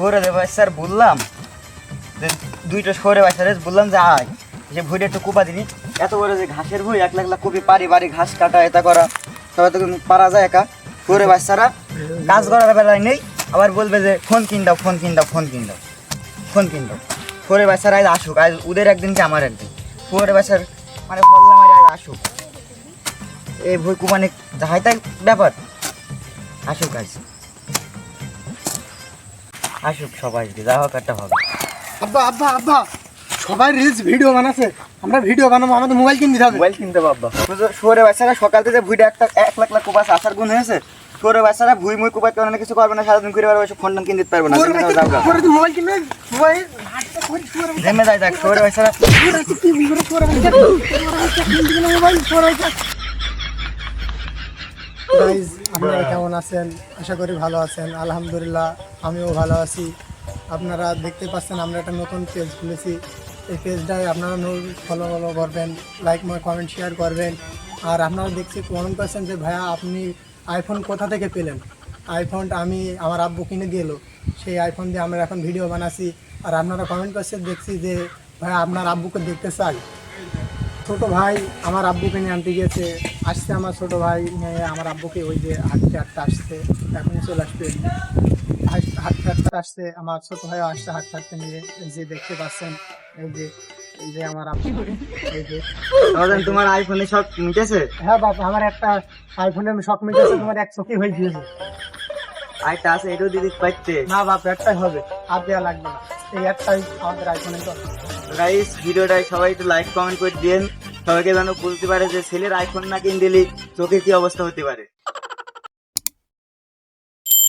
শহরে দেবো স্যার বললাম যে দুইটা শহরে বাচ্চারে বললাম যে আয়। যে ভুঁইটা একটু কোপা দিবি। এত বড় যে ঘাসের ভুঁই এক লাখ লাখ কপি পারি বাড়ি ঘাস কাটা, এটা করা সবাই তো পারা যায় একা। শহরে বাচ্চারা কাজ করার বেলায় নেই, আবার বলবে যে ফোন কিন দাও, ফোন কিন দাও, ফোন কিন দাও, ফোন কিন দাও। শহরে বাচ্চারা আজ আসুক, আজ ওদের একদিন কি আমার একদিন। শহরে বাচ্চার মানে ফল্লা মারি আজ আসুক। এই ভুই কুমানে যাহাই তাই ব্যাপার, আসুক আজ। আসুক সবাই যা হোক একটা হবে। আব্বা আব্বা আব্বা সবাই রিলস ভিডিও বানাচ্ছে। আমরা ভিডিও বানাবো আমাদের মোবাইল কিনে দিতে হবে। মোবাইল কিনতে পারব শহরে বাচ্চারা সকাল থেকে ভুইটা একটা এক লাখ লাখ কোপাস আসার গুণ হয়েছে। শহরে বাচ্চারা ভুই মুই কোপাতে অনেক কিছু করবে না সারাদিন ঘুরে বেড়াবে ফোন টোন কিনতে পারবে না। মোবাইল কিনবে? মোবাইল রয়েছে। যায় দেখ শহরে বাচ্চারা কিনতে। আপনারা কেমন আছেন? আশা করি ভালো আছেন। আলহামদুলিল্লাহ আমিও ভালো আছি। আপনারা দেখতে পাচ্ছেন, আমরা একটা নতুন পেজ খুলেছি। এই পেজটায় আপনারা ফলো ফলো করবেন লাইক কমেন্ট শেয়ার করবেন। আর আপনারা দেখছি কমেন্ট করছেন যে ভাইয়া আপনি আইফোন কোথা থেকে পেলেন? আইফোনটা আমি আমার আব্বু কিনে দিল। সেই আইফোন দিয়ে আমরা এখন ভিডিও বানাচ্ছি। আর আপনারা কমেন্ট করছেন দেখছি যে, ভাইয়া আপনার আব্বুকে দেখতে চাই। ছোট ভাই আমার আব্বুকে নিয়ে আনতে গিয়েছে। আসছে আমার ছোট ভাই নিয়ে, আমার আব্বুকে ওই যে হাঁটতে হাঁটতে আসছে। এখনই চলে আসবে। হাঁটতে হাঁটতে আসছে আমার ছোট ভাইও আসছে হাঁটতে হাঁটতে নিয়ে যে দেখতে পাচ্ছেন এই যে এই যে আমার এই যে। তোমার আইফোনে সব মিটেছে? হ্যাঁ বাবা আমার একটা আইফোনের শখ মিটেছে তোমার এক চোখে হয়ে গিয়েছে। আরেকটা আছে এটাও দিদি পাইতে না বাপ একটাই হবে আর দেওয়া লাগবে না। এই একটাই আমাদের আইফোনের কথা গাইস ভিডিওটাই সবাই একটু লাইক কমেন্ট করে দিন সবাইকে যেন বলতে পারে যে ছেলের আইফোন না কিন দিলে চোখে কি অবস্থা হতে পারে?